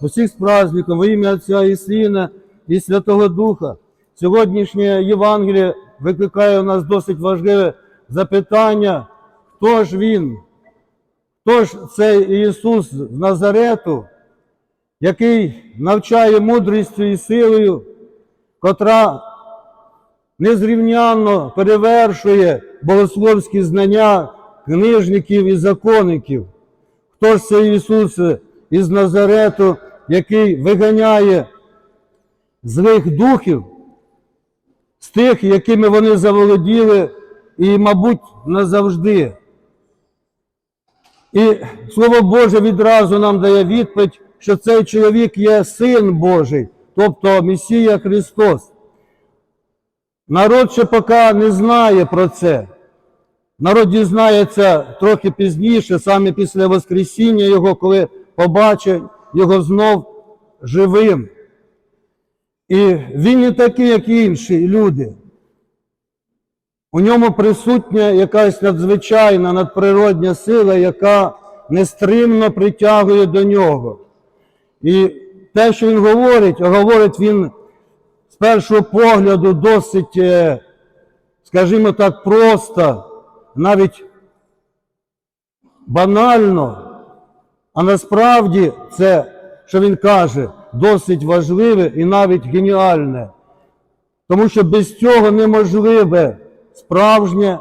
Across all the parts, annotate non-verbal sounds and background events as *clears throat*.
усіх з праздником, во ім'я Отця і Сина і Святого Духа. Сьогоднішнє Євангеліє викликає у нас досить важливе запитання, хто ж він? Хто ж цей Ісус з Назарету, який навчає мудрістю і силою, котра незрівнянно перевершує богословські знання книжників і законників. Хто ж це Ісус із Назарету, який виганяє злих духів з тих, якими вони заволоділи, і, мабуть, назавжди. І Слово Боже відразу нам дає відповідь, що цей чоловік є син Божий, тобто Месія Христос. Народ ще поки не знає про це. Народ дізнається трохи пізніше, саме після Воскресіння Його, коли побачить його знов живим. І він не такий, як і інші люди. У ньому присутня якась надзвичайна надприродня сила, яка нестримно притягує до нього. І те, що він говорить, говорить він з першого погляду досить, е, скажімо так, просто, навіть банально, а насправді це, що він каже, досить важливе і навіть геніальне. Тому що без цього неможливе справжнє,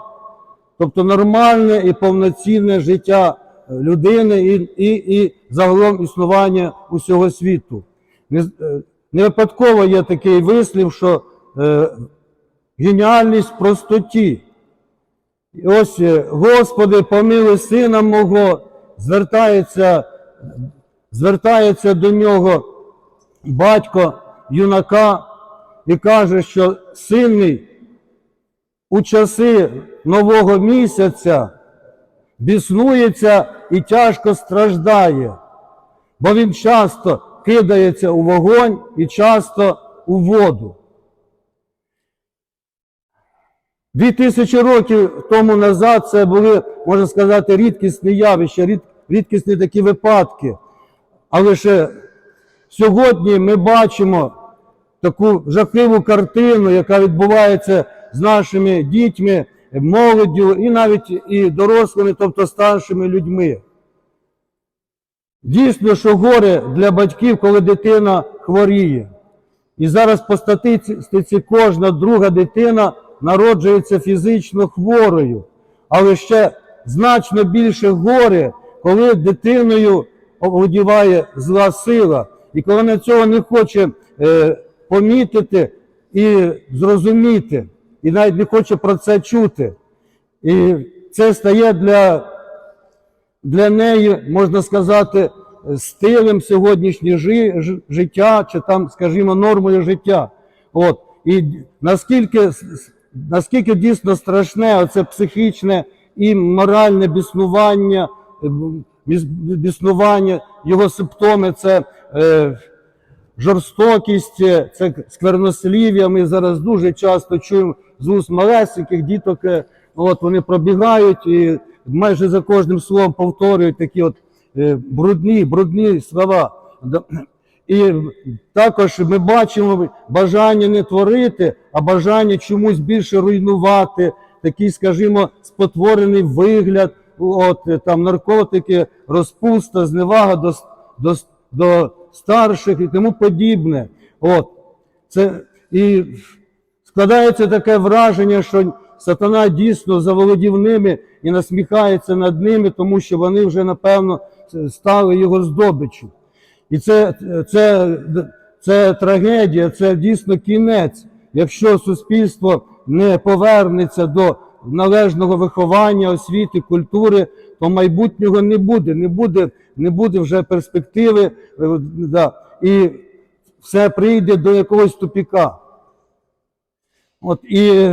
тобто нормальне і повноцінне життя людини і, і, і загалом існування усього світу. Не, е, не випадково є такий вислів, що е, геніальність в простоті. І ось, е, Господи, помилуй сина мого, звертається, звертається до нього батько юнака і каже, що син у часи нового місяця біснується і тяжко страждає, бо він часто кидається у вогонь і часто у воду. Дві тисячі років тому назад це були, можна сказати, рідкісні явища, рід- рідкісні такі випадки. Але ще сьогодні ми бачимо таку жахливу картину, яка відбувається з нашими дітьми, молоддю і навіть і дорослими, тобто старшими людьми. Дійсно, що горе для батьків, коли дитина хворіє. І зараз по статистиці кожна друга дитина народжується фізично хворою. Але ще значно більше горе, коли дитиною овладіває зла сила. І коли вона цього не хоче е, помітити і зрозуміти, і навіть не хоче про це чути. І це стає для для неї, можна сказати, стилем сьогоднішнього життя, чи там, скажімо, нормою життя. От. І наскільки, наскільки дійсно страшне оце психічне і моральне біснування, біс- біснування, його симптоми це е, жорстокість, е, це сквернослів'я. Ми зараз дуже часто чуємо з уст малесеньких діток, е, от вони пробігають і майже за кожним словом повторюють такі от е, брудні, брудні слова. І також ми бачимо бажання не творити, а бажання чомусь більше руйнувати, такий, скажімо, спотворений вигляд, от е, там наркотики, розпуста, зневага до, до, до старших і тому подібне. От. Це, і складається таке враження, що сатана дійсно заволодів ними і насміхається над ними, тому що вони вже, напевно, стали його здобиччю. І це, це, це трагедія, це дійсно кінець, якщо суспільство не повернеться до належного виховання, освіти, культури, то майбутнього не буде, не буде, не буде вже перспективи, е, да, і все прийде до якогось тупіка. От і,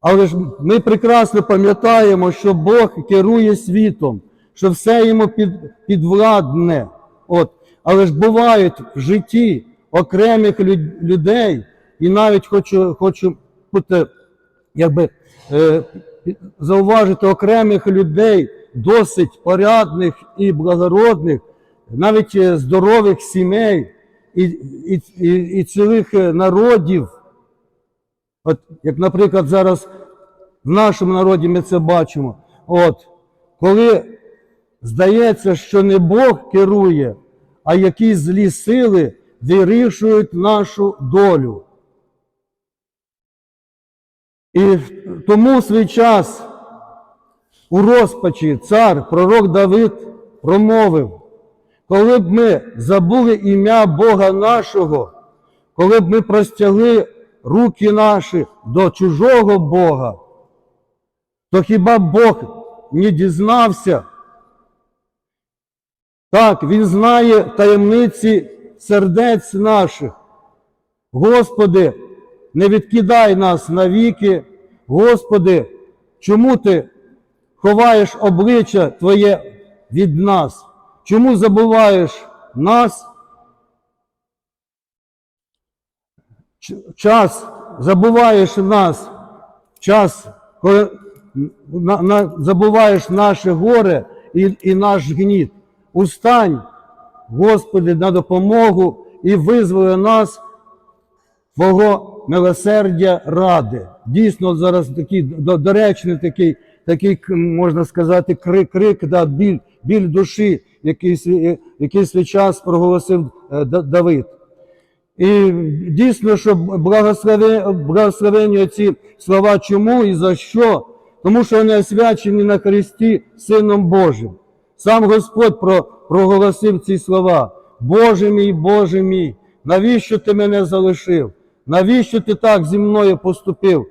але ж ми прекрасно пам'ятаємо, що Бог керує світом, що все йому під, підвладне. От. Але ж бувають в житті окремих людей, і навіть хочу, хочу бути, якби, е, зауважити окремих людей, досить порядних і благородних, навіть е, здорових сімей і, і, і, і цілих е, народів. От, як, наприклад, зараз в нашому народі ми це бачимо. От, коли здається, що не Бог керує, а якісь злі сили вирішують нашу долю. І тому в свій час у розпачі цар, пророк Давид промовив, коли б ми забули ім'я Бога нашого, коли б ми простягли руки наші до чужого Бога, то хіба Бог не дізнався? Так, Він знає таємниці сердець наших. Господи, не відкидай нас навіки. Господи, чому ти ховаєш обличчя Твоє від нас? Чому забуваєш нас? Час забуваєш нас, час, на, на, забуваєш наше горе і, і наш гніт. Устань, Господи, на допомогу і визволи нас Твого милосердя ради. Дійсно, зараз такий до- доречний такий, такий, можна сказати, крик, крик да, біль, біль душі, який, свій- який свій час проголосив е, Давид. І дійсно, що благословені ці слова чому і за що? Тому що вони освячені на Христі Сином Божим. Сам Господь про, проголосив ці слова. Боже мій, Боже мій, навіщо ти мене залишив? Навіщо ти так зі мною поступив?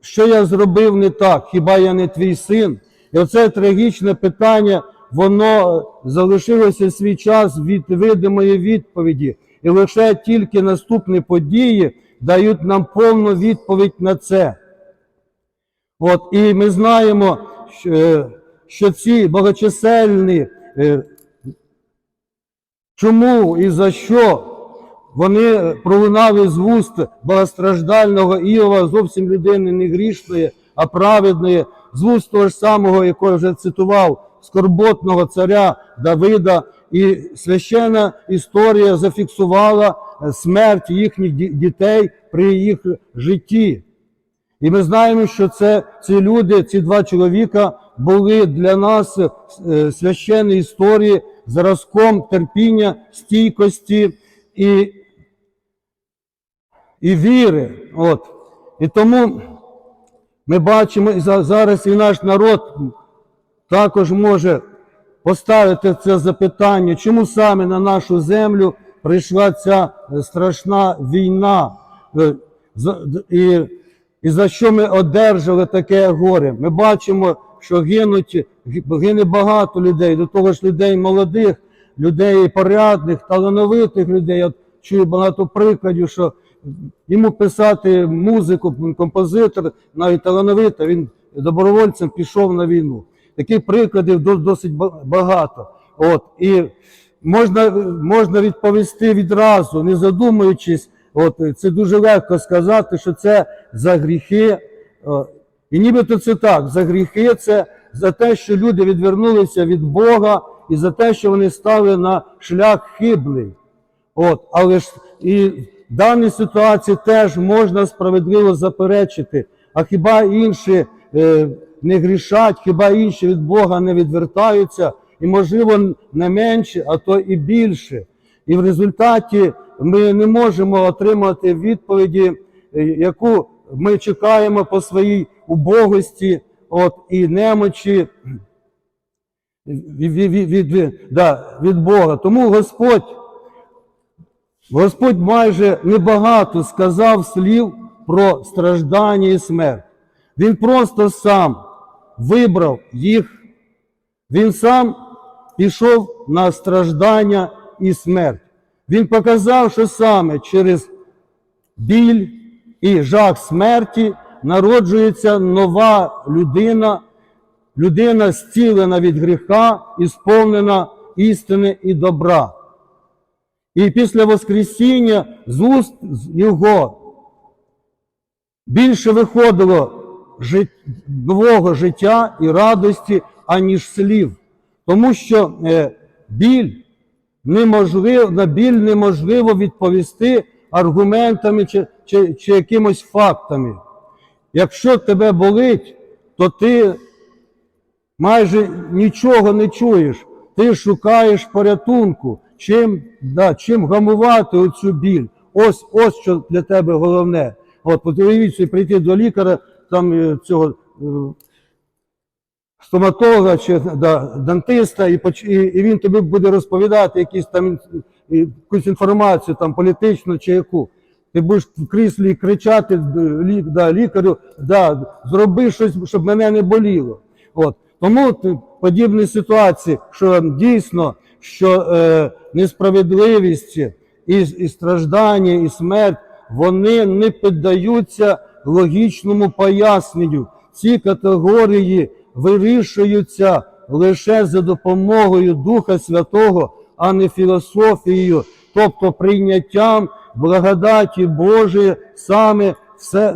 Що я зробив не так? Хіба я не твій син? І оце трагічне питання, воно залишилося свій час від видимої відповіді. І лише тільки наступні події дають нам повну відповідь на це. От, і ми знаємо, що, е, ці багаточисельні, е, чому і за що вони пролунали з вуст багатостраждального Іова, зовсім людини не грішної, а праведної, з вуст того ж самого, якого вже цитував, скорботного царя Давида. І священна історія зафіксувала е, смерть їхніх дітей при їх житті. І ми знаємо, що це ці люди, ці два чоловіка були для нас е, священні історії зразком терпіння, стійкості і, і віри. От. І тому ми бачимо і зараз і наш народ також може поставити це запитання, чому саме на нашу землю прийшла ця е, страшна війна, Е, і, і за що ми одержали таке горе. Ми бачимо, що гинуть, гине багато людей, до того ж людей молодих, людей порядних, талановитих людей. Я чую багато прикладів, що йому писати музику, композитор, навіть талановитий, він добровольцем пішов на війну. Таких прикладів досить багато. От, і можна, можна відповісти відразу, не задумуючись. От, це дуже легко сказати, що це за гріхи. І нібито це так, за гріхи це за те, що люди відвернулися від Бога і за те, що вони стали на шлях хибний. От, але ж і даній ситуації теж можна справедливо заперечити. А хіба інші е, не грішать, хіба інші від Бога не відвертаються, і, можливо, не менше, а то і більше. І в результаті ми не можемо отримати відповіді, е, яку ми чекаємо по своїй убогості от, і немочі від, від, від, да, від Бога. Тому Господь Господь майже небагато сказав слів про страждання і смерть. Він просто сам вибрав їх. Він сам пішов на страждання і смерть. Він показав, що саме через біль і жах смерті народжується нова людина, людина зцілена від гріха і сповнена істини і добра. І після Воскресіння з уст його більше виходило жит... нового життя і радості, аніж слів. Тому що е, біль неможливо, на біль неможливо відповісти аргументами чи, чи, чи якимось фактами. Якщо тебе болить, то ти майже нічого не чуєш. Ти шукаєш порятунку, чим, да, чим гамувати оцю біль. Ось, ось що для тебе головне. От, собі, прийти до лікаря, там е, цього е, стоматолога чи да, дантиста, і, і, і він тобі буде розповідати якісь там якусь інформацію, там політичну чи яку. Ти будеш в кріслі кричати е, да, лікарю, да, зроби щось, щоб мене не боліло. От. Тому подібні ситуації, що дійсно, що е, несправедливість і, і страждання, і смерть, вони не піддаються логічному поясненню. Ці категорії вирішуються лише за допомогою Духа Святого, а не філософією, тобто прийняттям благодаті Божої саме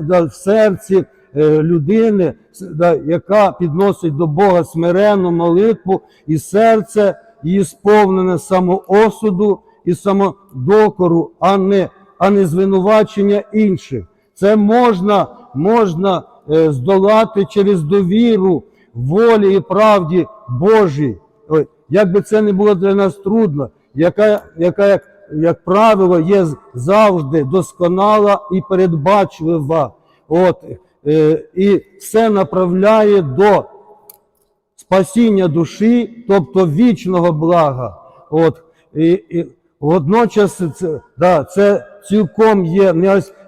в серці е, людини, яка підносить до Бога смиренну молитву, і серце її сповнене самоосуду і самодокору, а не, а не звинувачення інших. Це можна, можна е, здолати через довіру волі і правді Божій. Як би це не було для нас трудно, яка, яка як, як правило, є завжди досконала і передбачлива. От, е, і все направляє до спасіння душі, тобто вічного блага. От, і, і водночас це, да, це цілком є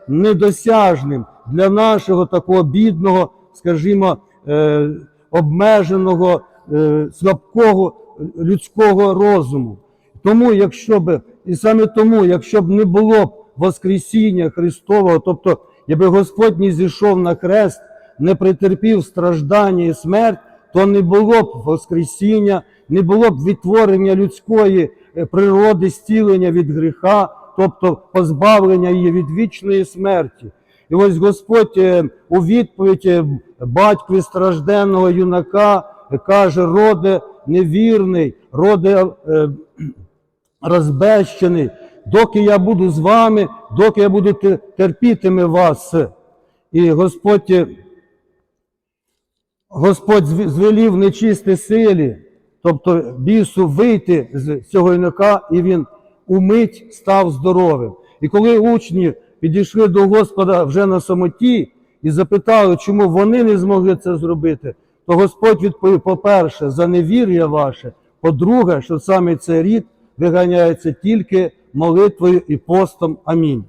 недосяжним для нашого такого бідного, скажімо, е, обмеженого, е, слабкого людського розуму. Тому, якщо б, і саме тому, якщо б не було б Воскресіння Христового, тобто, якби Господь не зійшов на хрест, не претерпів страждання і смерть, то не було б Воскресіння, не було б відтворення людської е, природи, стілення від гріха, тобто позбавлення її від вічної смерті. І ось Господь е, у відповідь е, батькові стражденного юнака каже: роде невірний, роде *clears throat* розбещений, доки я буду з вами, доки я буду те- терпітиме вас. І Господь, Господь зв- звелів нечисті силі, тобто бісу вийти з цього юнака, і він умить став здоровим. І коли учні підійшли до Господа вже на самоті і запитали, чому вони не змогли це зробити, то Господь відповів: по-перше, за невір'я ваше, по-друге, що саме цей рід виганяється тільки молитвою і постом. Амінь.